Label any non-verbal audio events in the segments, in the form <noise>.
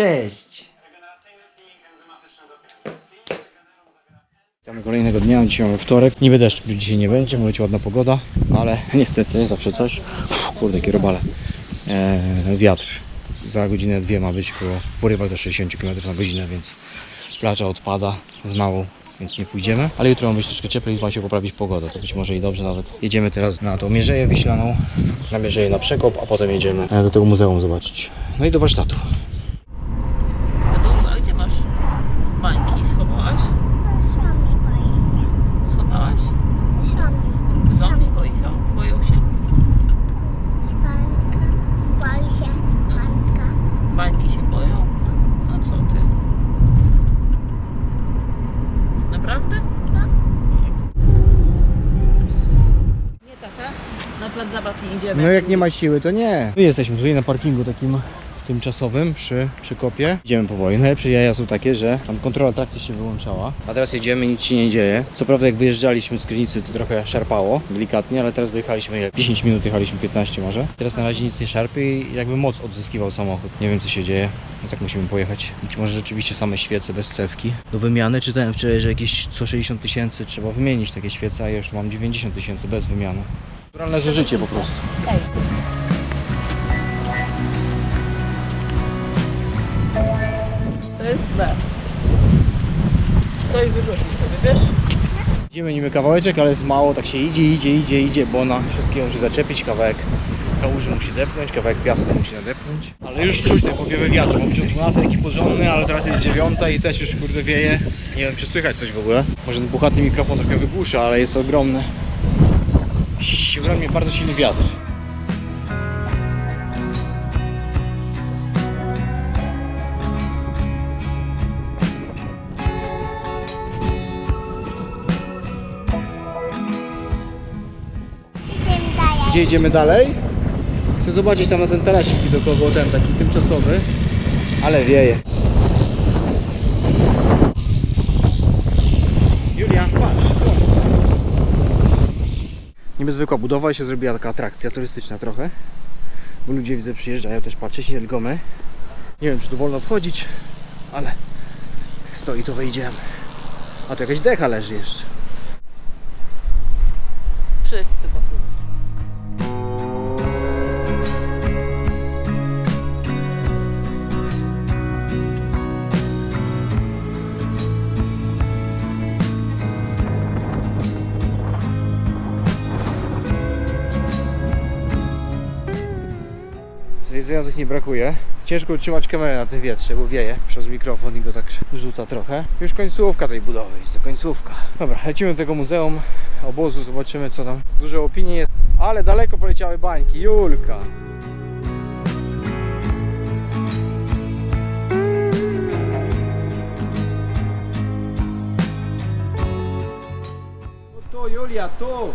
Cześć! Witamy kolejnego dnia, dzisiaj mamy wtorek. Niby deszcz dzisiaj nie będzie, może być ładna pogoda, ale niestety zawsze coś. Kurde, kierobale. Eee, wiatr. Za godzinę dwie ma być, bo porywa do 60 km na godzinę, więc plaża odpada z małą, więc nie pójdziemy. Ale jutro ma być troszkę cieplej i ma się poprawić pogoda, to być może i dobrze nawet. Jedziemy teraz na tą Mierzeję Wiślaną, na Mierzeję na Przekop, a potem jedziemy do tego muzeum zobaczyć. No i do warsztatu. A gdzie masz bańki? Schowałaś? Sami boję się. Schowałaś? Sami. Zombie boi się? Boją się? Spanka. Boi się. Spanka. Bańki się boją? A co ty? Naprawdę? Nie tata? Na plac zabaw nie idziemy. No jak nie ma siły, to nie. My jesteśmy tutaj na parkingu takim tymczasowym przy, przy kopie. Idziemy powoli. Najlepsze jaja są takie, że tam kontrola trakcji się wyłączała. A teraz jedziemy, nic się nie dzieje. Co prawda jak wyjeżdżaliśmy z Krynicy to trochę szarpało, delikatnie, ale teraz wyjechaliśmy ile? 10 minut, jechaliśmy 15 może. Teraz na razie nic nie szarpie i jakby moc odzyskiwał samochód. Nie wiem co się dzieje. No tak musimy pojechać. Być może rzeczywiście same świece bez cewki. Do wymiany czytałem wczoraj, że jakieś co 60 tysięcy trzeba wymienić takie świece, a ja już mam 90 tysięcy bez wymiany. Naturalne zużycie po prostu. To jest B. Ktoś wyrzucił sobie, wiesz? Idziemy niby kawałeczek, ale jest mało, tak się idzie, idzie, idzie, idzie, bo na wszystkie musi zaczepić, kawałek kałuży musi depnąć, kawałek piasku musi nadepnąć. Ale już czuć te powiewy wiatru, mam być o 12 taki porządny, ale teraz jest 9 i też już kurde wieje. Nie wiem czy słychać coś w ogóle. Może ten puchaty mikrofon trochę wygłusza, ale jest to ogromne. Ogromnie bardzo silny wiatr. Gdzie idziemy dalej? Chcę zobaczyć tam na ten tarasik widokowy, ten taki tymczasowy. Ale wieje. Julia, patrz, słońce. Niby zwykła budowa i się zrobiła taka atrakcja turystyczna trochę. Bo ludzie widzę przyjeżdżają też patrzeć, nie tylko my. Nie wiem czy tu wolno wchodzić, ale stoi to wejdziemy. A tu jakaś decha leży jeszcze. Wszyscy Zwiedzających nie brakuje. Ciężko utrzymać kamerę na tym wietrze, bo wieje przez mikrofon i go tak rzuca trochę. Już końcówka tej budowy, jest to końcówka. Dobra, lecimy do tego muzeum obozu, zobaczymy co tam. Dużo opinii jest, ale daleko poleciały bańki. Julka! Tu, Julia, tu!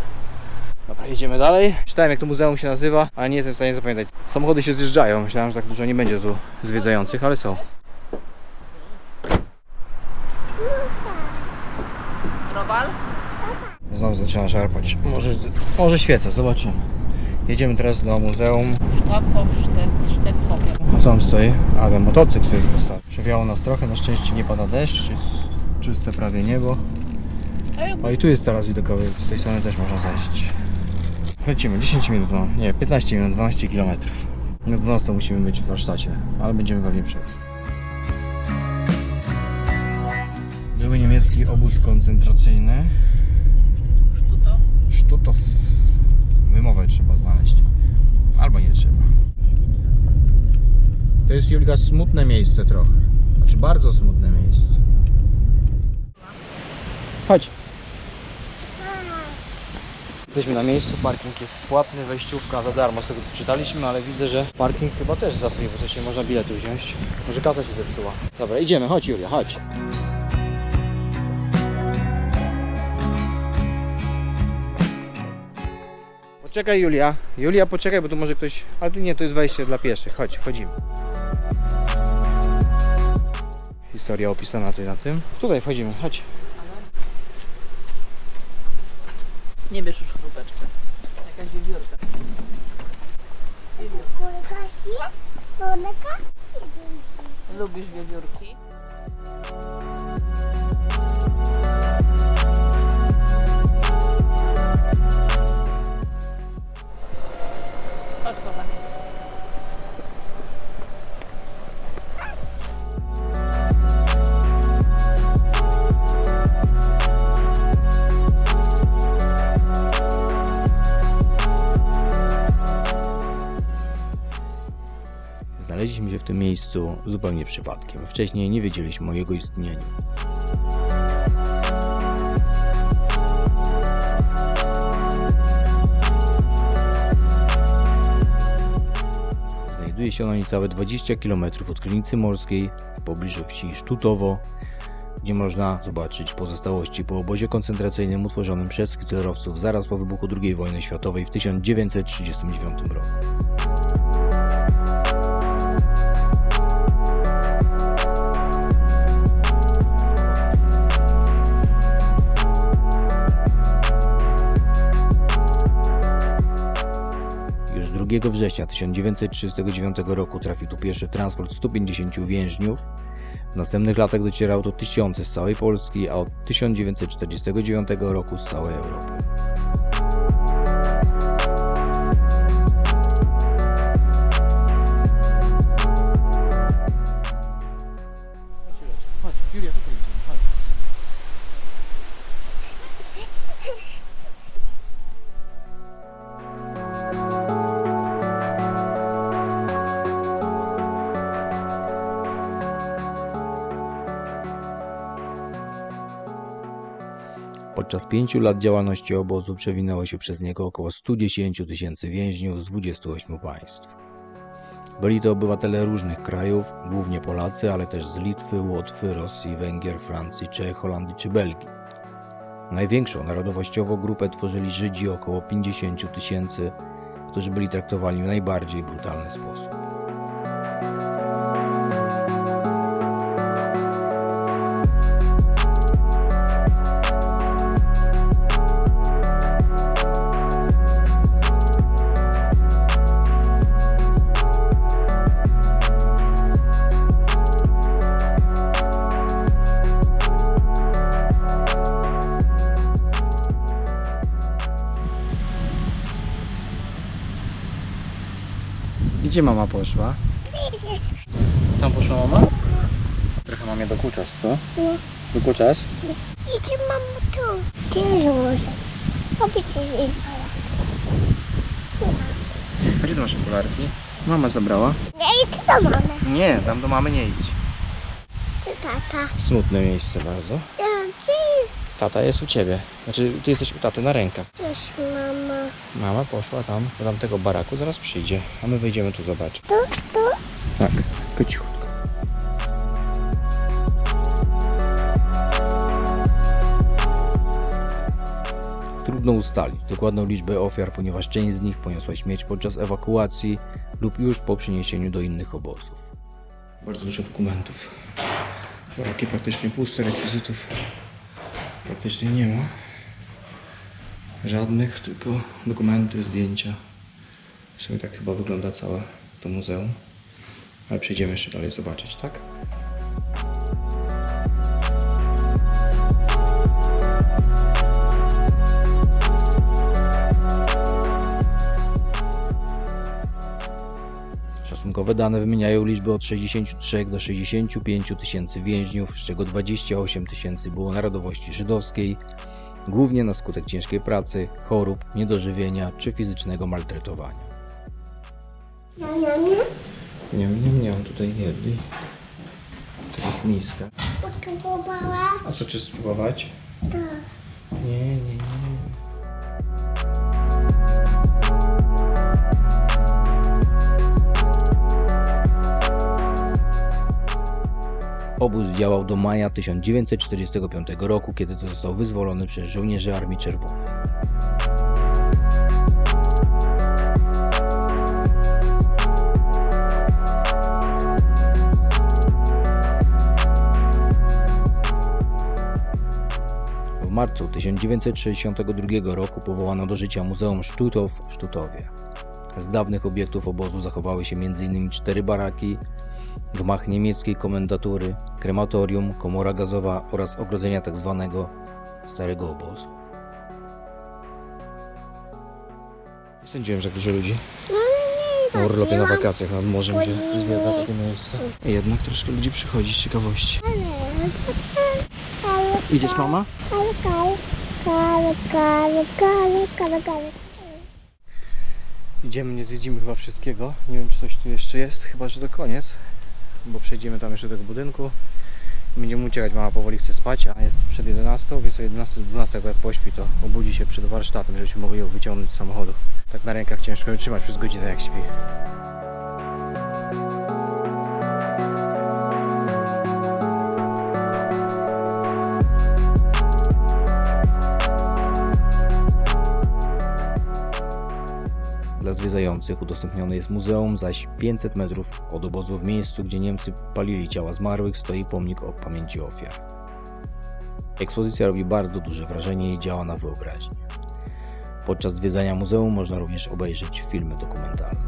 Dobra, jedziemy dalej. Czytałem jak to muzeum się nazywa, ale nie jestem w stanie zapamiętać. Samochody się zjeżdżają, myślałem, że tak dużo nie będzie tu zwiedzających, ale są. Robal? Znowu zaczyna szarpać. Może, może świecę, zobaczymy. Jedziemy teraz do muzeum. A co on stoi? A, ten motocykl sobie postawił. Przewiało nas trochę, na szczęście nie pada deszcz, jest czyste prawie niebo. O i tu jest teraz widokowy, z tej strony też można zajść. Lecimy, 10 minut, no nie, 15 minut, 12 km. Na 12 musimy być w warsztacie, ale będziemy pewnie przed. Były niemiecki obóz koncentracyjny. Sztuto? Sztutow. Wymowę trzeba znaleźć. Albo nie trzeba. To jest Julka smutne miejsce trochę. Znaczy bardzo smutne miejsce. Chodź. Jesteśmy na miejscu, parking jest płatny, wejściówka za darmo, z tego co czytaliśmy, ale widzę, że parking chyba też za free, bo coś nie można biletu wziąć. Może kasa się zepsuła. Dobra, idziemy, chodź Julia, chodź. Poczekaj Julia. Julia poczekaj, bo tu może ktoś... A tu nie, to jest wejście dla pieszych. Chodź, wchodzimy. Historia opisana tutaj na tym. Tutaj wchodzimy, chodź. Nie bierz już wiewiórka. Poleka się? Poleka? Lubisz wiewiórki? Miejscu zupełnie przypadkiem. Wcześniej nie wiedzieliśmy o jego istnieniu. Znajduje się ono niecałe 20 km od Klinicy Morskiej w pobliżu wsi Sztutowo, gdzie można zobaczyć pozostałości po obozie koncentracyjnym utworzonym przez hitlerowców zaraz po wybuchu II wojny światowej w 1939 roku. 2 września 1939 roku trafił tu pierwszy transport 150 więźniów. W następnych latach docierał to tysiące z całej Polski, a od 1949 roku z całej Europy. Podczas pięciu lat działalności obozu przewinęło się przez niego około 110 tysięcy więźniów z 28 państw. Byli to obywatele różnych krajów, głównie Polacy, ale też z Litwy, Łotwy, Rosji, Węgier, Francji, Czech, Holandii czy Belgii. Największą narodowościowo grupę tworzyli Żydzi około 50 tysięcy, którzy byli traktowani w najbardziej brutalny sposób. Gdzie mama poszła? Tam poszła mama? Trochę mamie dokuczasz, co? Nie. Dokuczasz? Idzie mamo tu. Gdzie złożyć? Obiecie zjeść. A gdzie ty masz okularki? Mama zabrała. Nie idź do mamy. Nie, tam do mamy nie idź. Czy tata? Smutne miejsce bardzo. Gdzie jest Tata jest u ciebie. Znaczy, ty jesteś u taty na rękach. też mama? Mama poszła tam do tamtego baraku, zaraz przyjdzie. A my wejdziemy tu zobaczyć. Tu, tu. Tak, tylko cichutko. Trudno ustalić dokładną liczbę ofiar, ponieważ część z nich poniosła śmierć podczas ewakuacji lub już po przeniesieniu do innych obozów. Bardzo dużo dokumentów. Worki praktycznie puste, rekwizytów praktycznie nie ma. Żadnych, tylko dokumenty, zdjęcia. W sumie tak chyba wygląda całe to muzeum. Ale przejdziemy jeszcze dalej zobaczyć, tak? Szacunkowe dane wymieniają liczby od 63 do 65 tysięcy więźniów, z czego 28 tysięcy było narodowości żydowskiej, głównie na skutek ciężkiej pracy, chorób, niedożywienia czy fizycznego maltretowania. Nie, nie, nie. Nie, nie, nie, on tutaj jedli. Takich miskach. Potrzebowała A co, czy spróbować? to. Nie, nie, nie. Obóz działał do maja 1945 roku, kiedy to został wyzwolony przez żołnierzy Armii Czerwonej. W marcu 1962 roku powołano do życia Muzeum Sztutow w Sztutowie. Z dawnych obiektów obozu zachowały się m.in. cztery baraki, gmach niemieckiej komendatury, krematorium, komora gazowa oraz ogrodzenia tzw. starego obozu. Nie sądziłem, że tak dużo ludzi No nie, na urlopie na wakacjach nad morzem, gdzie zwiedza takie miejsce. Jednak troszkę ludzi przychodzi z ciekawości. Ale, Idziesz mama? ale, ale, ale, ale, ale, ale, ale. Idziemy, nie zwiedzimy chyba wszystkiego. Nie wiem, czy coś tu jeszcze jest, chyba, że to koniec. Bo przejdziemy tam jeszcze do tego budynku. Będziemy uciekać, mama powoli chce spać, a jest przed 11, więc o 11 do 12 jak pośpi, to obudzi się przed warsztatem, żebyśmy mogli ją wyciągnąć z samochodu. Tak na rękach ciężko ją trzymać przez godzinę jak śpi. Udostępnione jest muzeum, zaś 500 metrów od obozu w miejscu, gdzie Niemcy palili ciała zmarłych, stoi pomnik o pamięci ofiar. Ekspozycja robi bardzo duże wrażenie i działa na wyobraźnię. Podczas zwiedzania muzeum można również obejrzeć filmy dokumentalne.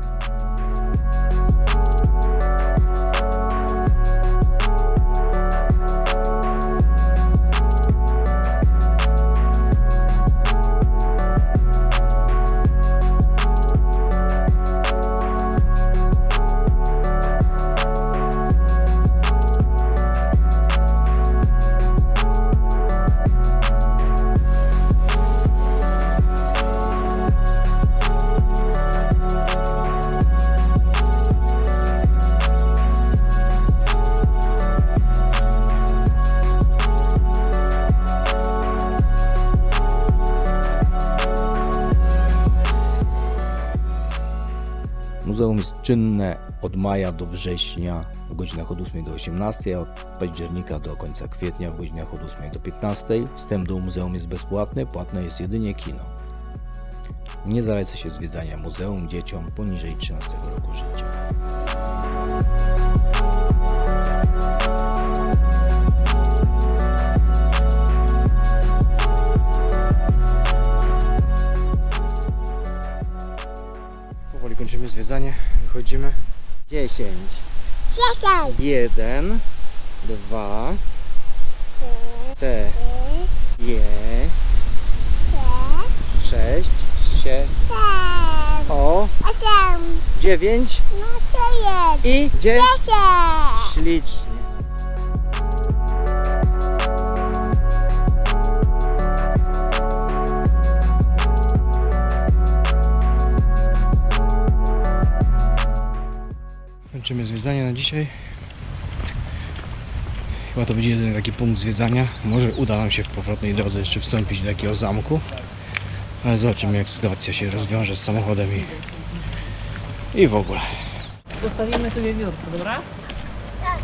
Czynne od maja do września w godzinach od 8 do 18, a od października do końca kwietnia w godzinach od 8 do 15. Wstęp do muzeum jest bezpłatny, płatne jest jedynie kino. Nie zaleca się zwiedzania muzeum dzieciom poniżej 13 roku życia. Powoli kończymy zwiedzanie, wychodzimy. 10, Siasaj. 1, 2, T, je, 6, 7, Osiem. o, Osiem. 9 No jest? i 10. Dziesięć. Dzisiaj. Chyba to będzie jedyny taki punkt zwiedzania. Może uda nam się w powrotnej drodze jeszcze wstąpić do takiego zamku. Ale zobaczymy jak sytuacja się rozwiąże z samochodem i, i w ogóle. Zostawimy tu wiewiórkę, dobra? Tak.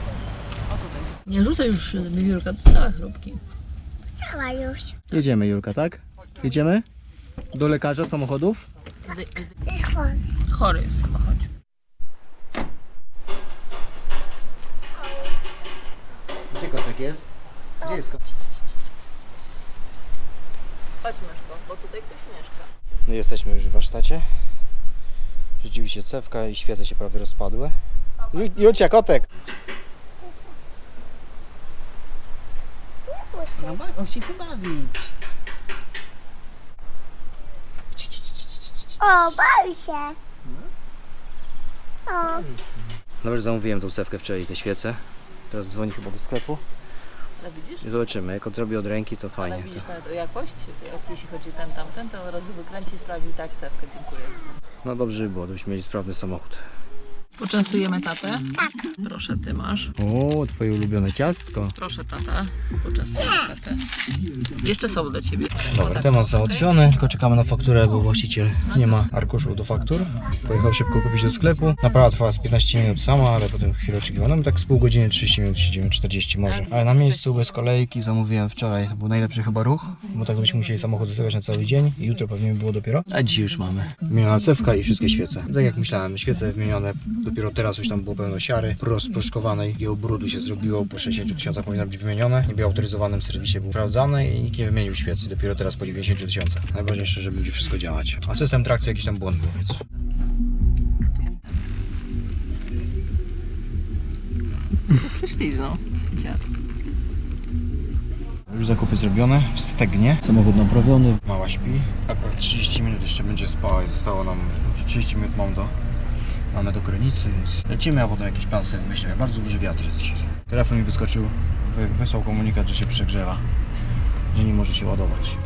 Nie rzucaj już wiewiórka, to całe chrupki. Cała już. Jedziemy Julka, tak? Jedziemy? Do lekarza samochodów? Chodź. Chory jest samochód. Gdzie kotek jest? Gdzie jest kotek? Chodź Myszko, bo tutaj ktoś mieszka. No jesteśmy już w warsztacie. Rzeczywiście cewka i świece się prawie rozpadły. Ju- Julcia, kotek! No ba- on się chce bawić. O, bawi się. O, Dobrze, zamówiłem tą cewkę wczoraj i te świece. Teraz dzwoni chyba do sklepu Ale widzisz? i zobaczymy. Jak odrobi od ręki, to Ale fajnie. widzisz nawet o jakość, jak jeśli chodzi ten tamten, to od razu wykręci i sprawdził tak, cewkę, dziękuję. No dobrze by było, gdybyśmy mieli sprawny samochód. Poczęstujemy tatę? Tak. Proszę, ty masz. O, twoje ulubione ciastko. Proszę tata, poczęstujemy tatę. Jeszcze są dla ciebie. Dobra, temat załatwiony, tylko czekamy na fakturę, bo właściciel nie ma arkuszu do faktur. Pojechał szybko kupić do sklepu. Naprawa trwała z 15 minut sama, ale potem chwilę oczekiwano. No tak z pół godziny, 30 minut siedzimy, 40 może. Ale na miejscu bez kolejki zamówiłem wczoraj, to był najlepszy chyba ruch, bo tak byśmy musieli samochód zostawiać na cały dzień i jutro pewnie by było dopiero. A dzisiaj już mamy. Wymieniona cewka i wszystkie świece. Tak jak myślałem, świece wymienione, Dopiero teraz coś tam było pełno siary, rozproszkowanej i obrudu się zrobiło, po 60 tysiącach powinno być wymienione. Nie było autoryzowanym serwisie, był sprawdzany i nikt nie wymienił świecy. Dopiero teraz po 90 tysiącach. Najważniejsze, że będzie wszystko działać. A system trakcji jakiś tam błąd był, więc... Prześlizną, dziad. Już zakupy zrobione, w stegnie, samochód naprawiony, mała śpi. Akurat 30 minut jeszcze będzie spała i zostało nam 30 minut mam do Mamy do Krynicy, więc lecimy, a potem jakiś plan sobie myślę. Bardzo duży wiatr jest dzisiaj. Telefon mi wyskoczył, wy- wysłał komunikat, że się przegrzewa. Że nie może się ładować.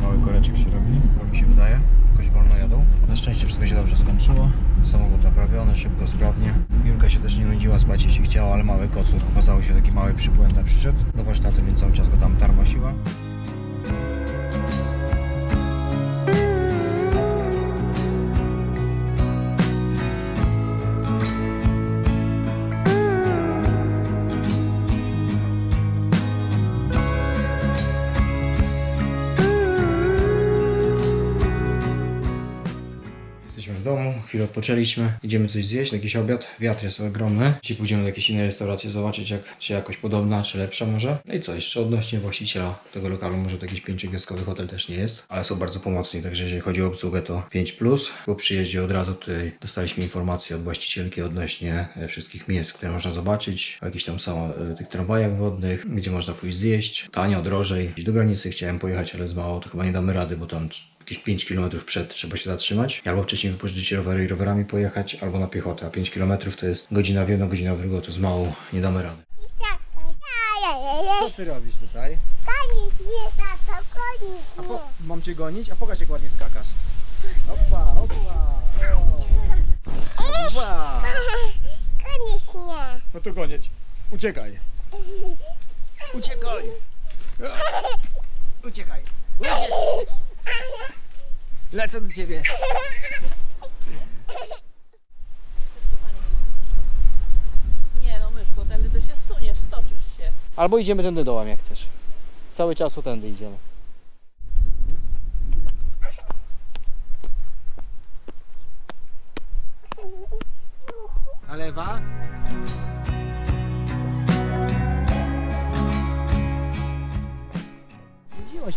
Mały koreczek się robi, jak mi się wydaje. Jakoś wolno jadą. Na szczęście wszystko się dobrze skończyło. Samochód naprawiony, szybko, sprawnie. Się też nie nudziła spać jeśli chciała, ale mały kocur. Okazało się taki mały przybłęda przyszedł do warsztatu, więc cały czas go tam tarmosiła. Chwilę odpoczęliśmy, idziemy coś zjeść, jakiś obiad. Wiatr jest ogromny. Dzisiaj pójdziemy do jakiejś innej restauracji zobaczyć, jak, czy jakoś podobna, czy lepsza może. No i co, jeszcze odnośnie właściciela tego lokalu, może to jakiś pięciogwiazdkowy hotel też nie jest, ale są bardzo pomocni, także jeżeli chodzi o obsługę to 5+. Po przyjeździe od razu tutaj dostaliśmy informację od właścicielki odnośnie e, wszystkich miejsc, które można zobaczyć, jakichś tam są e, tych tramwajach wodnych, gdzie można pójść zjeść, tanio, drożej. Do granicy chciałem pojechać, ale z mało to chyba nie damy rady, bo tam jakieś 5 km przed trzeba się zatrzymać, albo wcześniej wypożyczyć rowery i rowerami pojechać, albo na piechotę, a 5 km to jest godzina w jedną, godzina w drugą, to jest mało, nie damy rady. Co ty robisz tutaj? Koniec nie za to, koniec A nie. po, mam cię gonić? A pokaż jak ładnie skakasz. Opa, opa. O. Opa. Koniec nie. No to gonieć. Uciekaj. Uciekaj. <laughs> Uciekaj. Uciekaj. Lecę do ciebie. Nie no, myszko, tędy to się suniesz, stoczysz się. Albo idziemy tędy dołem, jak chcesz. Cały czas tędy idziemy. A lewa?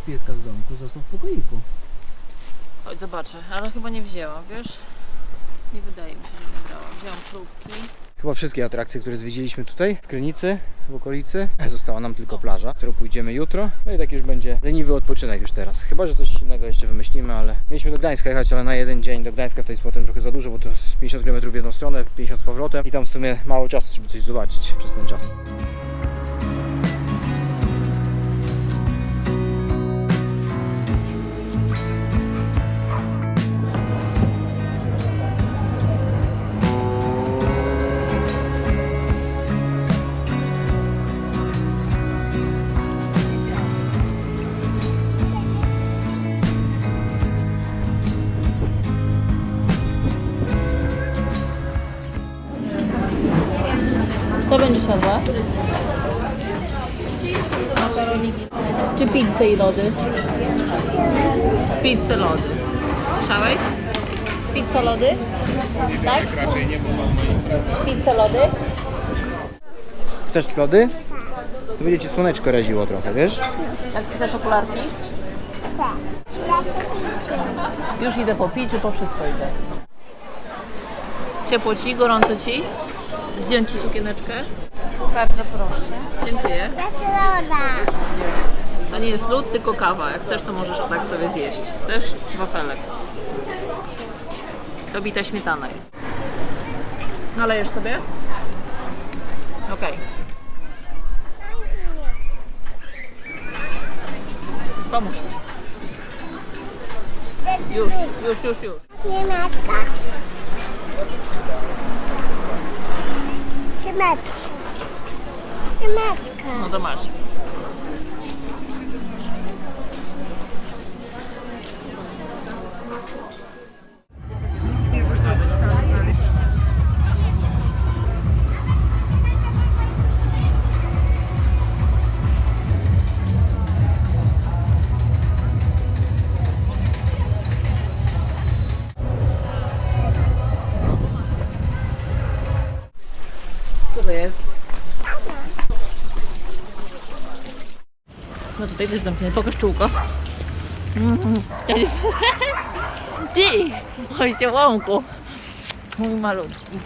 Pieska z domku, został w pokoiku. Chodź, zobaczę, ale chyba nie wzięłam, wiesz? Nie wydaje mi się, że nie brałam. Wziąłam próbki. Chyba wszystkie atrakcje, które zwiedziliśmy tutaj w Krynicy, w okolicy. Została nam tylko plaża, którą pójdziemy jutro. No i tak już będzie leniwy odpoczynek już teraz. Chyba, że coś innego jeszcze wymyślimy, ale mieliśmy do Gdańska jechać, ale na jeden dzień do Gdańska to jest potem trochę za dużo, bo to jest 50 km w jedną stronę, 50 z powrotem i tam w sumie mało czasu, żeby coś zobaczyć przez ten czas. Pizzę i lody? Pizzę, lody. Słyszałeś? Pizza, lody? Tak? Raczej nie, bo mam Pizza, lody? Chcesz lody? To będzie ci słoneczko raziło trochę, wiesz? A chcesz okularki? Już idę po piciu, po wszystko idę. Ciepło ci, gorąco ci? Zdjąć ci sukieneczkę? Bardzo proszę. Dziękuję. Zatrona. Nie jest lód, tylko kawa. Jak chcesz, to możesz tak sobie zjeść. Chcesz? Wafelek. To bita śmietana jest. Nalejesz sobie? Okej. Pomóż mi. Już, już, już, już. Nie matka. Czy matka? Czy matka? No to masz. Tutaj też zamknięte. Pokaż czułko. Mhm. Ty! Chodźcie łąku. Mój malutki.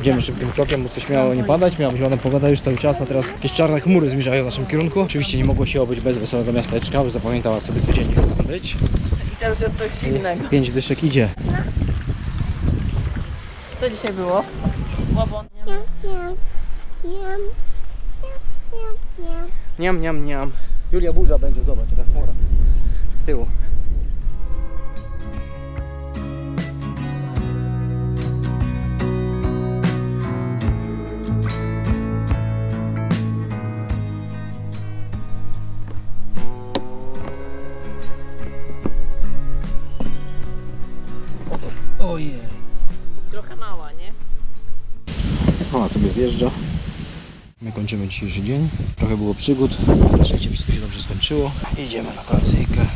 Idziemy szybkim krokiem, bo coś miało nie padać, miała ładna pogoda już cały czas, a teraz jakieś czarne chmury zmierzają w naszym kierunku. Oczywiście nie mogło się obyć bez wesołego miasteczka, bo zapamiętała sobie codziennie chce tam być. I cały czas coś innego. Pięć dyszek idzie. Co dzisiaj było? Łabon. Niam, niam. Niam, niam, niam. Julia burza będzie, zobacz, jaka chmura. Z tyłu. Ojej. Trochę mała, nie? Mama sobie zjeżdża. My kończymy dzisiejszy dzień. Trochę było przygód. Szczęście wszystko się dobrze skończyło. Idziemy na kolacyjkę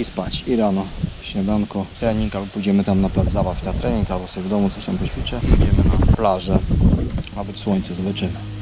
i spać. I rano śniadanko, trening, albo pójdziemy tam na plac zabaw na trening, albo sobie w domu coś tam poćwiczę. Idziemy na plażę. Ma być słońce, zobaczymy.